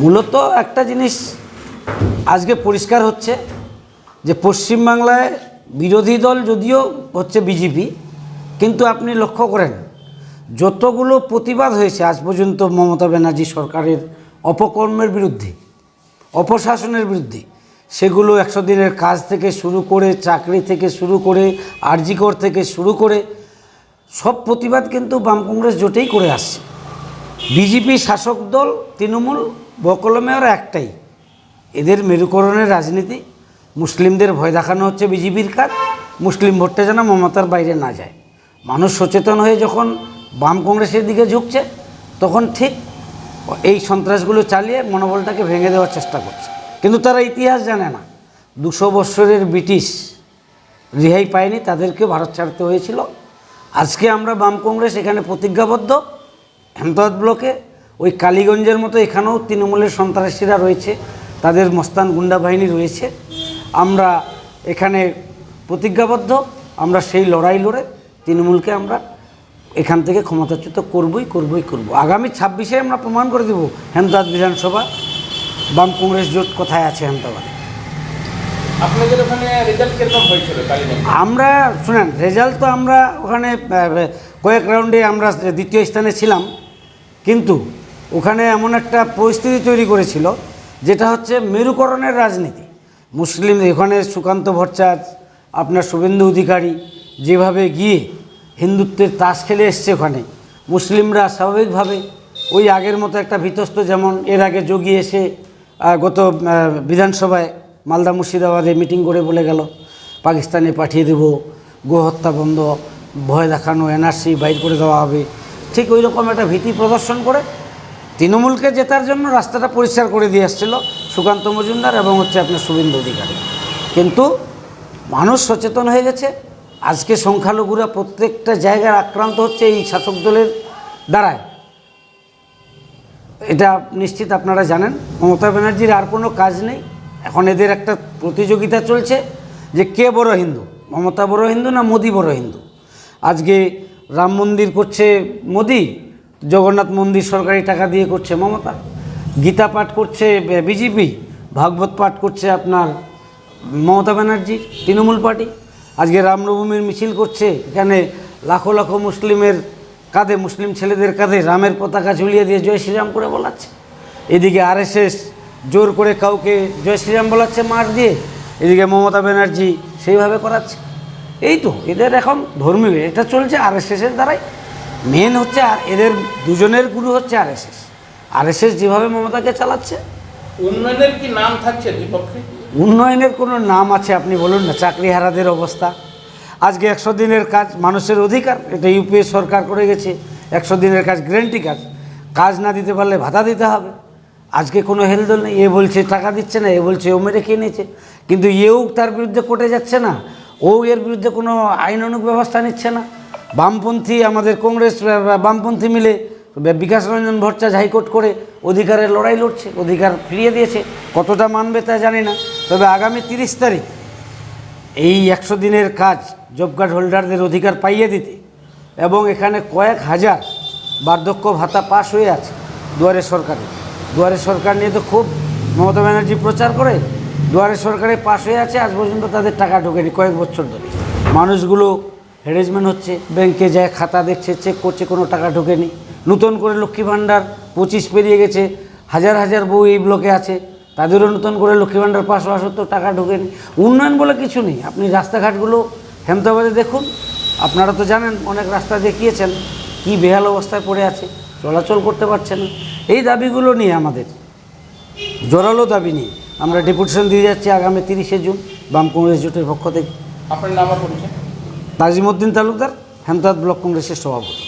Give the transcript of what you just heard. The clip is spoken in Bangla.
মূলত একটা জিনিস আজকে পরিষ্কার হচ্ছে যে পশ্চিমবাংলায় বিরোধী দল যদিও হচ্ছে বিজেপি, কিন্তু আপনি লক্ষ্য করেন, যতগুলো প্রতিবাদ হয়েছে আজ পর্যন্ত মমতা ব্যানার্জি সরকারের অপকর্মের বিরুদ্ধে, অপশাসনের বিরুদ্ধে, সেগুলো একশো দিনের কাজ থেকে শুরু করে, চাকরি থেকে শুরু করে, আরজিকর থেকে শুরু করে, সব প্রতিবাদ কিন্তু বাম কংগ্রেস জোটেই করে আসছে। বিজেপি শাসক দল, তৃণমূল বকলমে ওরা একটাই। এদের মেরুকরণের রাজনীতি, মুসলিমদের ভয় দেখানো হচ্ছে বিজেপির কাজ, মুসলিম ভোটটা যেন মমতার বাইরে না যায়। মানুষ সচেতন হয়ে যখন বাম কংগ্রেসের দিকে ঝুঁকছে, তখন ঠিক এই সন্ত্রাসগুলো চালিয়ে মনোবলটাকে ভেঙে দেওয়ার চেষ্টা করছে। কিন্তু তারা ইতিহাস জানে না। দুশো বৎসরের ব্রিটিশ রেহাই পায়নি, তাদেরকে ভারত ছাড়তে হয়েছিল। আজকে আমরা বাম কংগ্রেস এখানে প্রতিজ্ঞাবদ্ধ হেমতাবাদ ব্লকে ওই কালীগঞ্জের মতো এখানেও তৃণমূলের সন্ত্রাসীরা রয়েছে তাদের মস্তান গুন্ডা বাহিনী রয়েছে। আমরা এখানে প্রতিজ্ঞাবদ্ধ আমরা সেই লড়াই লড়ে তৃণমূলকে আমরা এখান থেকে ক্ষমতাচ্যুত করবই করবই করব। আগামী ছাব্বিশে আমরা প্রমাণ করে দেব হেমতাবাদ বিধানসভা বাম কংগ্রেস জোট কোথায় আছে হেমতাবাদে আপনাদের ওখানে রেজাল্ট কীরকম হয়েছিল আমরা শুনেন রেজাল্ট তো আমরা ওখানে কয়েক রাউন্ডে আমরা দ্বিতীয় স্থানে ছিলাম কিন্তু ওখানে এমন একটা পরিস্থিতি তৈরি করেছিল, যেটা হচ্ছে মেরুকরণের রাজনীতি। মুসলিম এখানে সুকান্ত ভট্টাচার্য, আপনার শুভেন্দু অধিকারী, যেভাবে গিয়ে হিন্দুত্বের তাস খেলে এসছে ওখানে, মুসলিমরা স্বাভাবিকভাবে ওই আগের মতো একটা ভীতস্ত, যেমন এর আগে যোগী এসে গত বিধানসভায় মালদা মুর্শিদাবাদে মিটিং করে বলে গেল, পাকিস্তানে পাঠিয়ে দেব, গোহত্যা বন্ধ, ভয় দেখানো, এনআরসি বাইর করে দেওয়া হবে। ঠিক ওই রকম একটা ভীতি প্রদর্শন করে তৃণমূলকে জেতার জন্য রাস্তাটা পরিষ্কার করে দিয়ে আসছিল সুকান্ত মজুমদার এবং হচ্ছে আপনার শুভেন্দু অধিকারী। কিন্তু মানুষ সচেতন হয়ে গেছে। আজকে সংখ্যালঘুরা প্রত্যেকটা জায়গায় আক্রান্ত হচ্ছে এই শাসক দলের দ্বারায়। এটা নিশ্চিত আপনারা জানেন। মমতা ব্যানার্জির আর কোনো কাজ নেই। এখন এদের একটা প্রতিযোগিতা চলছে যে কে বড় হিন্দু? মমতা বড় হিন্দু না মোদি বড় হিন্দু? আজকে রাম মন্দির করছে মোদি জগন্নাথ মন্দির সরকারি টাকা দিয়ে করছে মমতা। গীতা পাঠ করছে বিজেপি, ভাগবত পাঠ করছে আপনার মমতা ব্যানার্জি, তৃণমূল পার্টি। আজকে রামনবমীর মিছিল করছে, এখানে লাখো লাখো মুসলিমের কাঁধে, মুসলিম ছেলেদের কাঁধে রামের পতাকা ঝুলিয়ে দিয়ে জয় শ্রীরাম করে বলাচ্ছে। এদিকে আরএসএস জোর করে কাউকে জয় শ্রীরাম বলাচ্ছে, মার দিয়ে। এদিকে মমতা ব্যানার্জি সেইভাবে করাচ্ছে। এই তো, এদের এখন ধর্মীয়, এটা চলছে আরএসএসের দ্বারাই। মেন হচ্ছে আর এদের দুজনের গুরু হচ্ছে আরএসএস আরএসএস যেভাবে মমতাকে চালাচ্ছে। উন্নয়নের কি নাম থাকছে দুই পক্ষে উন্নয়নের কোনো নাম আছে আপনি বলুন না চাকরিহারাদের অবস্থা। আজকে একশো দিনের কাজ মানুষের অধিকার এটা ইউপিএ সরকার করে গেছে একশো দিনের কাজ গ্যারেন্টি কাজ। কাজ না দিতে পারলে ভাতা দিতে হবে। আজকে কোনো হেলদোল নেই এ বলছে টাকা দিচ্ছে না এ বলছে ও মেরে খেয়ে নিয়েছে। কিন্তু এও তার বিরুদ্ধে কোর্টে যাচ্ছে না ও এর বিরুদ্ধে কোনো আইনানুগ ব্যবস্থা নিচ্ছে না। বামপন্থী আমাদের কংগ্রেস বামপন্থী মিলে বিকাশ রঞ্জন ভট্টাচার্য হাইকোর্ট করে অধিকারের লড়াই লড়ছে, অধিকার ফিরিয়ে দিয়েছে। কতটা মানবে তা জানি না। তবে আগামী তিরিশ তারিখ এই একশো দিনের কাজ জব কার্ড হোল্ডারদের অধিকার পাইয়ে দিতে এবং এখানে কয়েক হাজার বার্ধক্য ভাতা পাশ হয়ে আছে দুয়ারে সরকারে। দুয়ারে সরকার নিয়ে তো খুব মমতা ব্যানার্জি প্রচার করে, দুয়ারে সরকারে পাশ হয়ে আছে, আজ পর্যন্ত তাদের টাকা ঢোকেনি কয়েক বছর ধরে। মানুষগুলো হ্যারেসমেন্ট হচ্ছে ব্যাংকে যায়, খাতা দেখছে চেক করছে, কোনো টাকা ঢোকেনি। নতুন করে লক্ষ্মী ভাণ্ডার পঁচিশ পেরিয়ে গেছে, হাজার হাজার বউ এই ব্লকে আছে, তাদেরও নতুন করে লক্ষ্মী ভাণ্ডার পাঁচশো সত্তর টাকা ঢোকেনি। উন্নয়ন বলে কিছু নেই, আপনি রাস্তাঘাটগুলো হেমতাবাদে দেখুন। আপনারা তো জানেন, অনেক রাস্তা দেখিয়েছেন, কি বেহাল অবস্থায় পড়ে আছে, চলাচল করতে পারছে না। এই দাবিগুলো নিয়ে আমাদের, জোরালো দাবি নিয়ে আমরা ডেপুটেশন দিয়ে যাচ্ছি আগামী তিরিশে জুন, বাম কংগ্রেস জোটের পক্ষ থেকে। আপনার নাম পরিচয়? নাজিমউদ্দিন তালুকদার হেমতাবাদ ব্লক কংগ্রেসের সভাপতি।